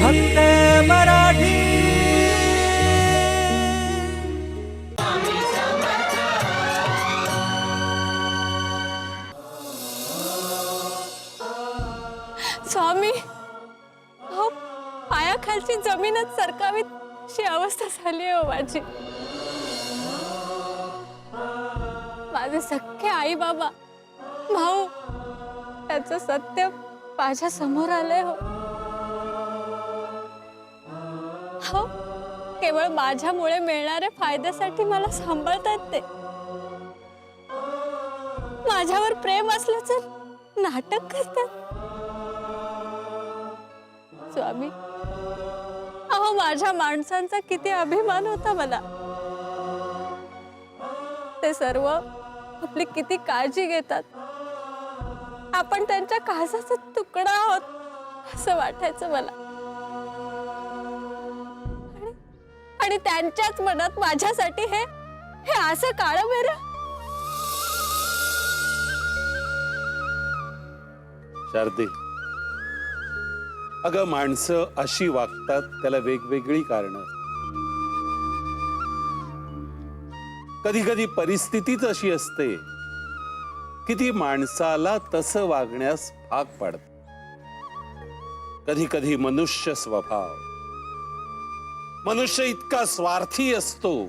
फक्त मराठी. स्वामी अहो पायाखालची जमीनच सरकावी अशी अवस्था झाली आहे हो माझी. माझे सख्खे आई बाबा भाऊ त्याचं सत्य माझ्यासमोर आलंय हो. हो केवळ माझ्यामुळे मिळणाऱ्या फायद्यासाठी मला सांभाळतायत ते. माझ्यावर प्रेम असलं तर नाटक करतात. स्वामी अहो माझ्या माणसांचा किती अभिमान होता मला. ते सर्व आपली किती काळजी घेतात. आपण त्यांच्या काळजाचा तुकडा आहोत असं वाटायचं मला. आणि त्यांच्याच मनात माझ्यासाठी हे हे असं काळ बेरं? शारदे अगं माणसं अशी वागतात त्याला वेगवेगळी कारण. कधी कधी परिस्थितीच अशी असते की ती माणसाला तसं वागण्यास भाग पाडत. कधी कधी मनुष्य स्वभाव मनुष्य इतका स्वार्थी असतो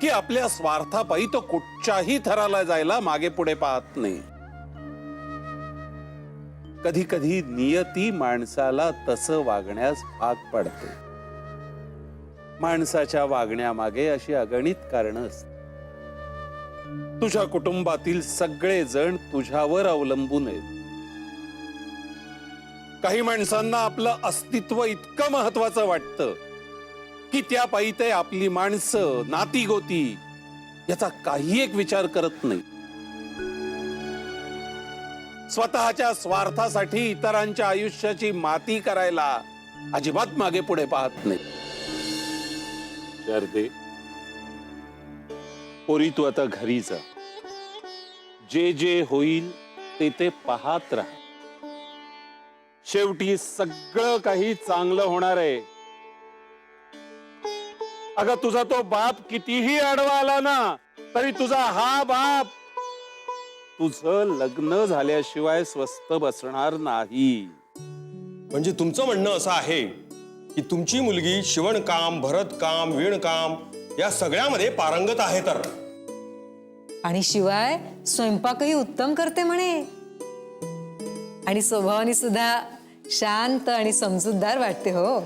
की आपल्या स्वार्थापायी तो कुठच्याही थराला जायला मागे पुढे पाहत नाही. कधी कधी नियती माणसाला तसं वागण्यास भाग पडते. माणसाच्या वागण्यामागे अशी अगणित कारण असत तुझ्या कुटुंबातील सगळे जण तुझ्यावर अवलंबून आहेत. काही माणसांना आपलं अस्तित्व इतकं महत्वाचं वाटतं की त्या पायी ते आपली माणसं नाती गोती याचा काही एक विचार करत नाही. स्वतःच्या स्वार्थासाठी इतरांच्या आयुष्याची माती करायला अजिबात मागे पुढे पाहत नाही. पोरी तू आता घरी जा. जे जे होईल ते ते पाहत राहा. शेवटी सगळं काही चांगलं होणार आहे. अगं तुझा तो बाप कितीही आडवा आला ना तरी तुझा हा बाप तुझं लग्न झाल्याशिवाय स्वस्त बसणार नाही. म्हणजे तुमचं म्हणणं असं आहे की तुमची मुलगी शिवणकाम भरतकाम विणकाम या सगळ्यामध्ये पारंगत आहे तर. आणि शिवाय स्वयंपाकही उत्तम करते म्हणे. आणि स्वभावाने सुद्धा शांत आणि समजूतदार वाटते हो.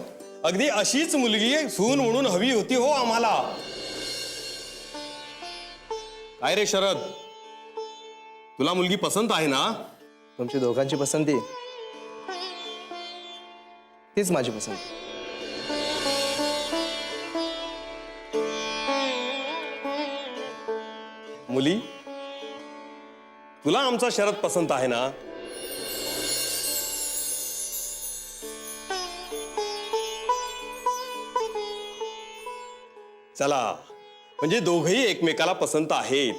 अगदी अशीच मुलगी सून म्हणून हवी होती हो आम्हाला. काय रे शरद? तुला मुलगी पसंत आहे ना? तुमची दोघांची पसंती? तीच माझी पसंती. मुली तुला आमचा शरद पसंत आहे ना? चला. म्हणजे दोघही एकमेकाला पसंत आहेत.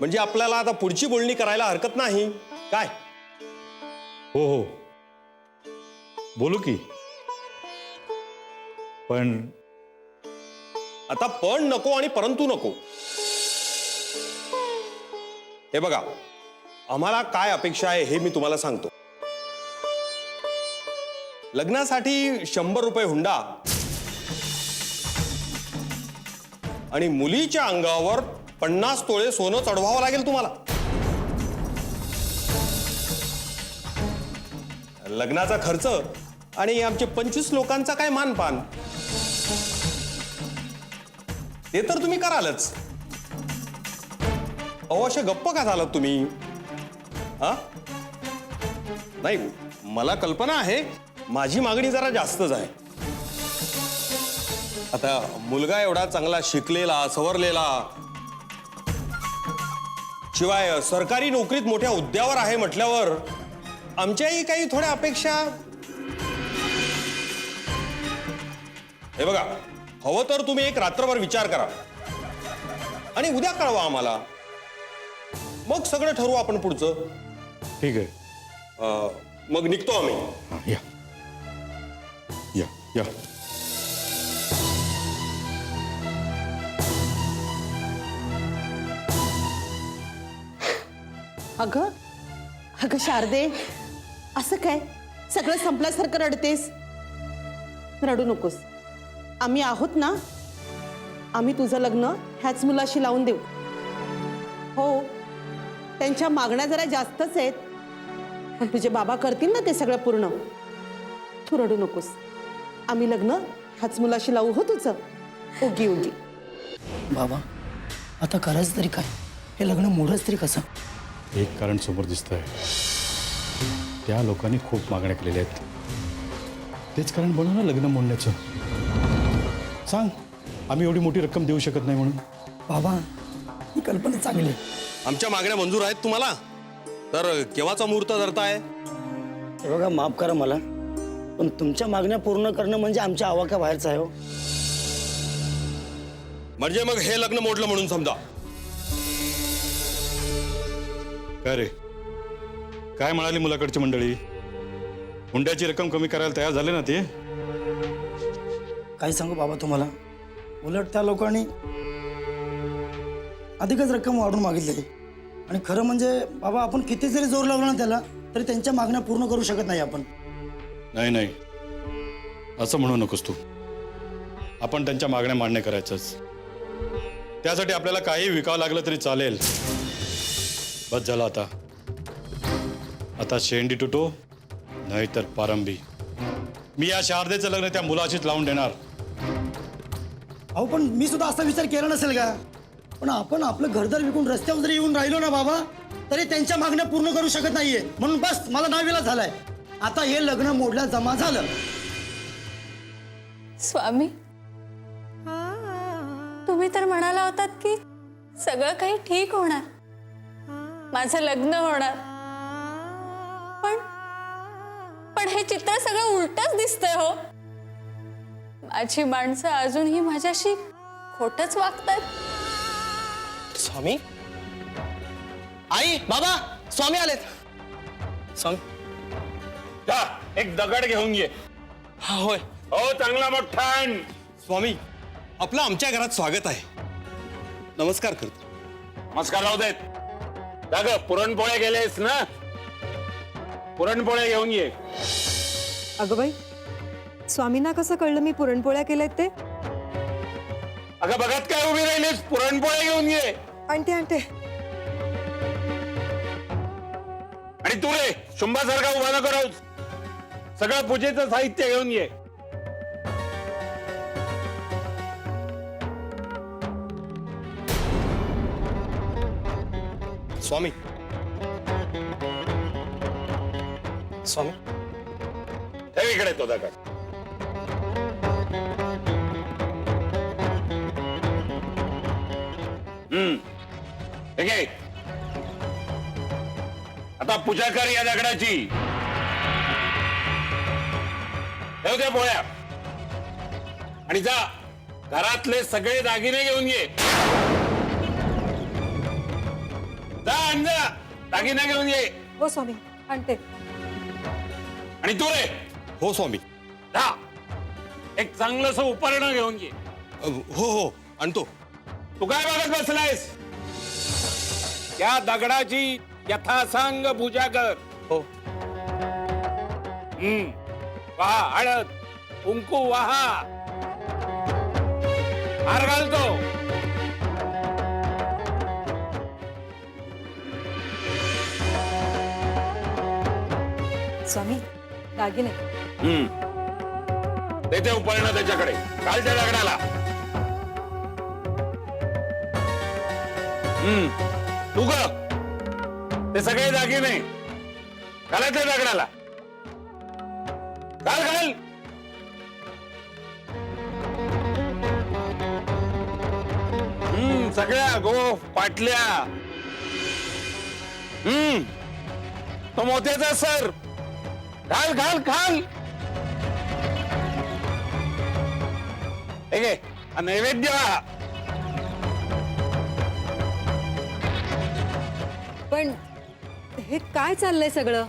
म्हणजे आपल्याला आता पुढची बोलणी करायला हरकत नाही. काय? हो हो. बोलू की. पण आता पण नको आणि परंतु नको. हे बघा आम्हाला काय अपेक्षा आहे हे मी तुम्हाला सांगतो. लग्नासाठी शंभर रुपये हुंडा. आणि मुलीच्या अंगावर पन्नास तोळे सोनं चढवावं लागेल तुम्हाला. लग्नाचा खर्च आणि आमचे पंचवीस लोकांचा काय मानपान? ते तर तुम्ही करालच. अहो अशा गप्प का झालात तुम्ही? हा? नाही मला कल्पना आहे माझी मागणी जरा जास्तच आहे. आता मुलगा एवढा चांगला शिकलेला सवरलेला. शिवाय सरकारी नोकरीत मोठ्या हुद्द्यावर आहे म्हटल्यावर आमच्याही काही थोड्या अपेक्षा? हे बघा हवं तर तुम्ही एक रात्रभर विचार करा. आणि उद्या कळवा आम्हाला. मग सगळं ठरवू आपण पुढचं. ठीक आहे. अं, मग निघतो आम्ही. या. Ja. अगं अगं शारदे असं काय? सगळं संपल्यासारखं रडतेस. रडू नकोस. आम्ही आहोत ना? आम्ही तुझं लग्न ह्याच मुलाशी लावून देऊ. हो. त्यांच्या मागण्या जरा जास्तच आहेत. पण तुझे बाबा करतील ना ते सगळं पूर्ण? तू रडू नकोस. आम्ही लग्न ह्याच मुलाशी लावू हो तुझं. उगी उगी. बाबा आता करायचं तरी काय? हे लग्न मोडच तरी कसं? एक कारण समोर दिसत आहे त्या लोकांनी खूप मागण्या केलेल्या आहेत. तेच कारण बनव ना लग्न मोडण्याचं. सांग आम्ही एवढी मोठी रक्कम देऊ शकत नाही म्हणून. बाबा ही कल्पना चांगली आहे. आमच्या मागण्या मंजूर आहेत तुम्हाला? तर केव्हाचा मुहूर्त धरताय? बघा माफ करा मला. पण तुमच्या मागण्या पूर्ण करणं म्हणजे आमच्या आवाक्या बाहेरचं आहे हो. म्हणजे मग हे लग्न मोडलं म्हणून समजा. काय रे? काय म्हणाली मुलाकडची मंडळी? हुंड्याची रक्कम कमी करायला तयार झाले ना ते? काय सांगू बाबा तुम्हाला? उलट त्या लोकांनी अधिकच रक्कम वाढून मागितलेली. आणि खरं म्हणजे बाबा आपण किती जरी जोर लावला ना त्याला तरी त्यांच्या मागण्या पूर्ण करू शकत नाही आपण. नाही नाही. असं म्हणू नकोस तू. आपण त्यांच्या मागण्या मान्य करायचंच. त्यासाठी आपल्याला काही विकावं लागलं तरी चालेल. बस झालं आता. आता शेंडी तुटो नाहीतर पारंबी. मी या शारदेचं लग्न त्या मुलाशीच लावून देणार. अहो पण मी सुद्धा असा विचार केला नसेल का? पण आपण आपलं घरदार विकून रस्त्यावर जरी येऊन राहिलो ना बाबा तरी त्यांच्या मागण्या पूर्ण करू शकत नाहीये. म्हणून बस मला नाविला झालाय. आता हे लग्न मोडल्या जमा झालं. स्वामी तुम्ही तर म्हणाला होतात की सगळं काही ठीक होणार. माझं लग्न होणार. पण पण हे चित्र सगळं उलटच दिसतंय हो. माझी माणसं अजूनही माझ्याशी खोटच वागतात. स्वामी? आई बाबा स्वामी आलेत. स्वामी? जा एक दगड घेऊन ये. हा होय. हो चांगला मोठान स्वामी आपलं आमच्या घरात स्वागत आहे. नमस्कार करतो. नमस्कार राहू देत. जा ग पुरणपोळ्या गेलेस ना? पुरणपोळ्या घेऊन ये. अगं बाई स्वामींना कसं कळलं मी पुरणपोळ्या केल्यात ते? अगं बघत काय उभी राहिलीस? पुरणपोळ्या घेऊन ये. आणते आणते आणि तू रे शुंभासारखा उभा नको राहूस. सगळं पूजेचं साहित्य घेऊन ये. स्वामी. स्वामी. ठेव इकडे तो दगड. हम्म. ठीक आहे आता पूजा कर या दगडाची. ठेव त्या पोळ्या. आणि जा. घरातले सगळे दागिने घेऊन ये. जा आण जा. दागिने घेऊन ये. हो स्वामी आणते. आणि तू रे. हो स्वामी. जा. एक चांगलंस उपकरण घेऊन ये. अ, हो हो आणतो. तू काय बघत बसलायस? त्या दगडाची यथासांग पूजा कर हो. हम्म. वाहा हळद कुंकू वाहा. हार घालतो. स्वामी दागिने. हम्म. देते उपकरण त्याच्याकडे. काल त्या दगडाला. हम्म. तू ग ते सगळे दागिने. घालायचे दगडाला. घाल घाल. हम्म सगळ्या गोफ पाटल्या. हम्म तो मोत्याचा सर. घाल घाल घाल ठीक आहे नैवेद्य पण हे काय चाललंय सगळं?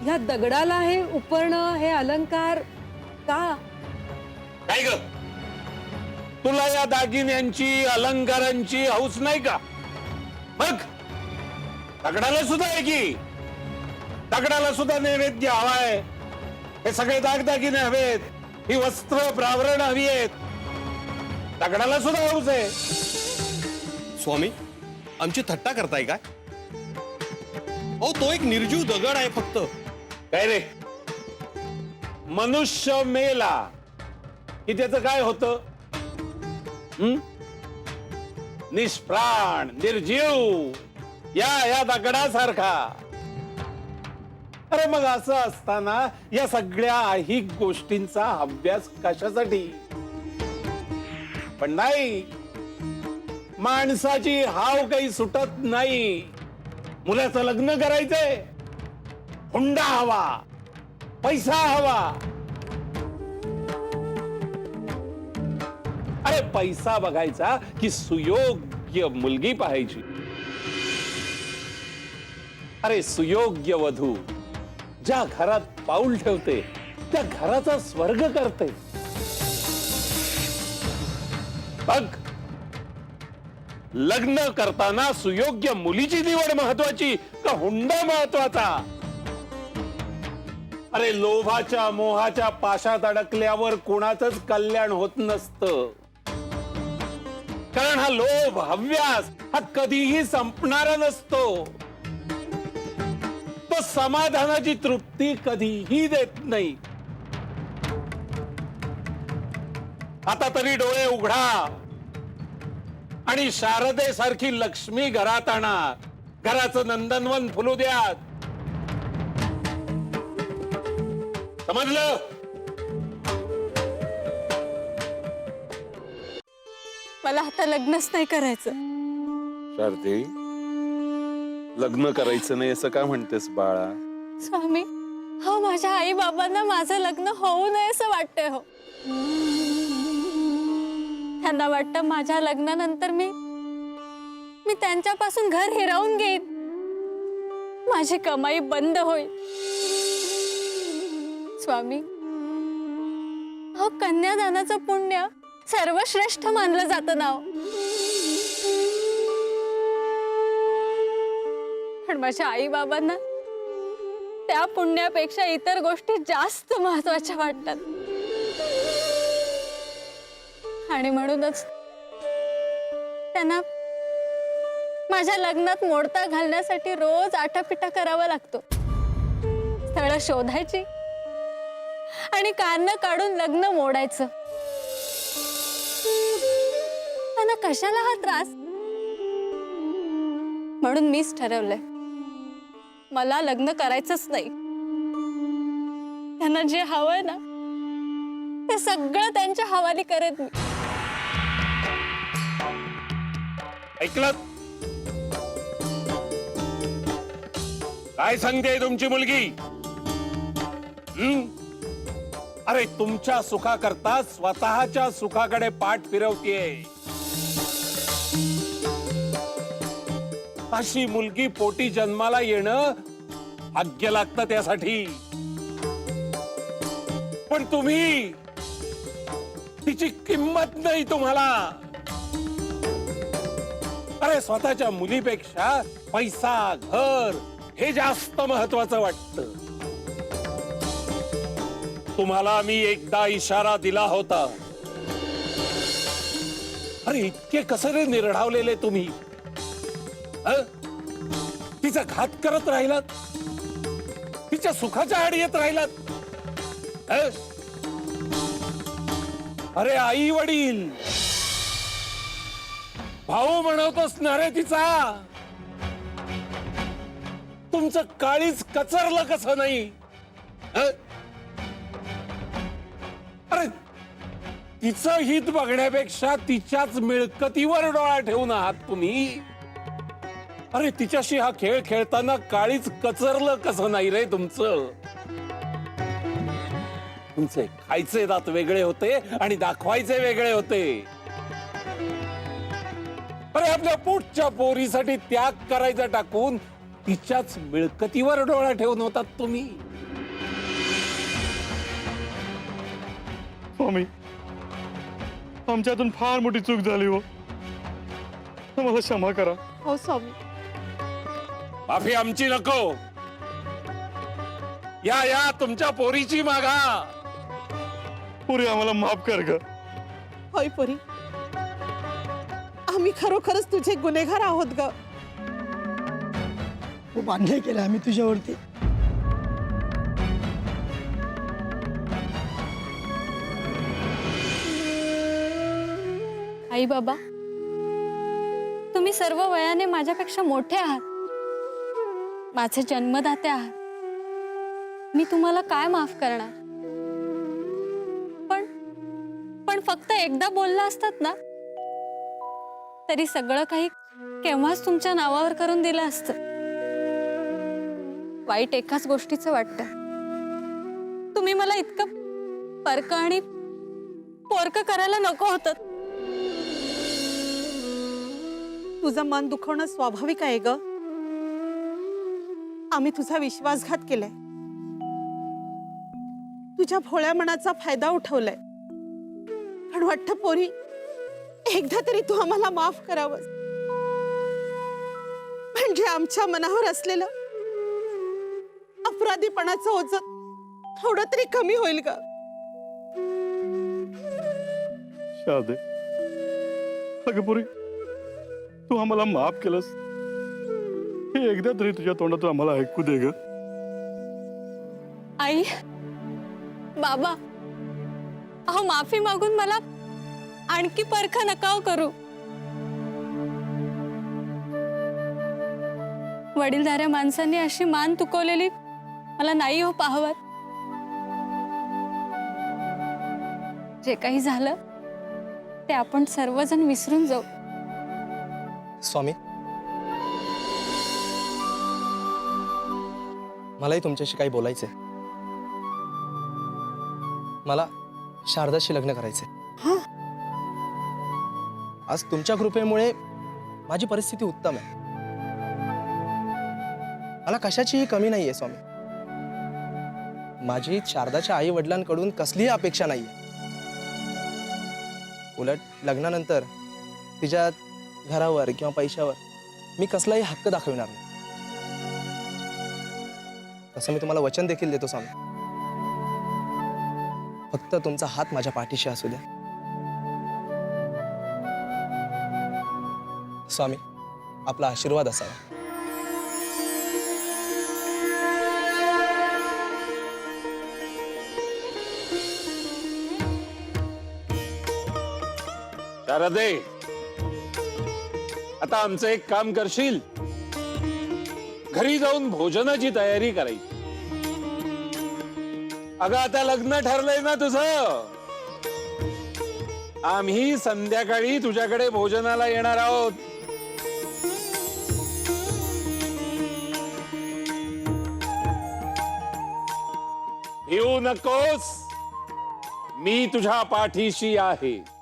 ह्या दगडाला हे उपरणं हे अलंकार का? काय ग. तुला या दागिन्यांची अलंकारांची हौस नाही का? बघ. दगडाला सुद्धा आहे की? दगडाला सुद्धा नैवेद्य हवाय. हे सगळे दागदागिने हवेत. ही वस्त्र प्रावरण हवी आहेत दगडाला सुद्धा हौस आहे. स्वामी आमची थट्टा करताय काय? अहो तो एक निर्जीव दगड आहे फक्त. काय रे? मनुष्य मेला. की त्याचं काय होतं? निष्प्राण निर्जीव. या या दगडासारखा. अरे मग असं असताना या सगळ्या ऐहिक गोष्टींचा अभ्यास कशासाठी? पण नाही. माणसाची हाव काही सुटत नाही. मुलाचं लग्न करायचंय. हुंडा हवा पैसा हवा. अरे पैसा बघायचा की सुयोग्य मुलगी पाहायची. अरे सुयोग्य वधू ज्या घरात पाऊल ठेवते त्या घराचा स्वर्ग करते. बघ लग्न करताना सुयोग्य मुलीची निवड महत्वाची का हुंडा महत्त्वाचा? अरे लोभाच्या मोहाच्या पाशात अडकल्यावर कोणाचंच कल्याण होत नसतं. कारण हा लोभ हव्यास हा कधीही संपणारा नसतो. तो समाधानाची तृप्ती कधीही देत नाही. आता तरी डोळे उघडा आणि शारदेसारखी लक्ष्मी घरात आणा. घराचं नंदनवन फुलू द्या समजलं? मला आता लग्नच नाही करायचं. शारदे लग्न करायचं नाही असं का म्हणतेस बाळा? स्वामी हो माझ्या आई बाबांना माझं लग्न होऊ नये असं वाटतंय हो. त्यांना वाटतं माझ्या लग्नानंतर मी मी त्यांच्यापासून घर हिरावून घेईन. माझी कमाई बंद होईल. स्वामी हो कन्यादानाचं पुण्य सर्वश्रेष्ठ मानलं जातं नाव. पण माझ्या आई बाबांना त्या पुण्यापेक्षा इतर गोष्टी जास्त महत्त्वाच्या वाटतात. आणि म्हणूनच त्यांना माझ्या लग्नात मोडता घालण्यासाठी रोज आटापिटा करावा लागतो. स्थळ शोधायची आणि कान काढून लग्न मोडायचं. त्यांना कशाला हा त्रास? म्हणून मीच ठरवलंय. मला लग्न करायचंच नाही. त्यांना जे हवंय ना ते सगळं त्यांच्या हवाली करत मी. ऐकलं? काय सांगते तुमची मुलगी? हं? अरे तुमच्या सुखाकरता स्वतःच्या सुखाकडे पाठ फिरवतीये. अशी मुलगी पोटी जन्माला येणं भाग्य लागतं त्यासाठी. पण तुम्ही तिची किंमत नाही तुम्हाला. अरे स्वतःच्या मुलीपेक्षा पैसा घर हे जास्त महत्वाचं वाटतं. तुम्हाला मी एकदा इशारा दिला होता. अरे इतके कसे रे निर्ढावलेले तुम्ही. तिचा घात करत राहिलात. तिच्या सुखाच्या आड येत राहिलात. अरे आई वडील भाऊ म्हणवतोस ना रे तिचा. तुमचं काळीच कचरलं कसं नाही? तिचं हित बघण्यापेक्षा तिच्याच मिळकतीवर डोळा ठेवून आहात तुम्ही. अरे तिच्याशी हा खेळ खेळताना काळीच कचरलं कसं नाही रे तुमचं? तुमचे खायचे दात वेगळे होते आणि दाखवायचे वेगळे होते. अरे आपल्या पोटच्या पोरीसाठी त्याग करायचा टाकून तिच्याच मिळकतीवर डोळा ठेवून होतात तुम्ही. स्वामी आमच्यातून फार मोठी चूक झाली हो. मला क्षमा करा. हो स्वामी. माफी आमची नको. या या तुमच्या पोरीची मागा. पुरे आम्हाला माफ कर ग. होय परी. आम्ही खरोखरच तुझे गुन्हेगार आहोत ग. खूप अन्याय केला आम्ही तुझ्यावरती. आई बाबा तुम्ही सर्व वयाने माझ्यापेक्षा मोठे आहात. माझे जन्मदाते आहात. मी तुम्हाला काय माफ करणार? पण पण फक्त एकदा बोलला असतात ना? तरी सगळं काही केव्हाच तुमच्या नावावर करून दिलं असतं. वाईट एकाच गोष्टीचं वाटतं. तुम्ही मला इतकं परक आणि पोरक करायला नको होतं. तुझं मन दुखवणं स्वाभाविक आहे ग. आम्ही तुझा विश्वासघात केलाय. तुझ्या भोळ्या मनाचा फायदा उठवलाय. पण वाटत पोरी एकदा तरी तू आम्हाला माफ करावंस. म्हणजे आमच्या मनावर असलेलं अपराधीपणाचं ओझ थोडं तरी कमी होईल का शादे. अगं पुरी तू आम्हाला माफ केलंस. हे एकदा तरी तुझ्या तोंडातून आम्हाला ऐकू दे ग. आई बाबा अहो माफी मागून मला आणखी परखा नकाव करू. वडीलधाऱ्या माणसांनी अशी मान तुकवलेली मला नाही हो पाहवत. जे काही झालं ते आपण सर्वजण विसरून जाऊ. स्वामी. मलाही तुमच्याशी काही बोलायचंय. मला शारदाशी लग्न करायचंय. आज तुमच्या कृपेमुळे माझी परिस्थिती उत्तम आहे. मला कशाचीही कमी नाहीये स्वामी. माझी शारदाच्या आई वडिलांकडून कसलीही अपेक्षा नाहीये. उलट लग्नानंतर तिच्या घरावर किंवा पैशावर मी कसलाही हक्क दाखविणार नाही. तसं मी तुम्हाला वचन देखील देतो स्वामी. फक्त तुमचा हात माझ्या पाठीशी असू द्या. स्वामी आपला आशीर्वाद असावा. शारदे आता आमचं एक काम करशील? घरी जाऊन भोजनाची तयारी करायची. अगं आता लग्न ठरलंय ना तुझं? आम्ही संध्याकाळी तुझ्याकडे भोजनाला येणार आहोत. येऊ नकोस. मी तुझ्या पाठीशी आहे.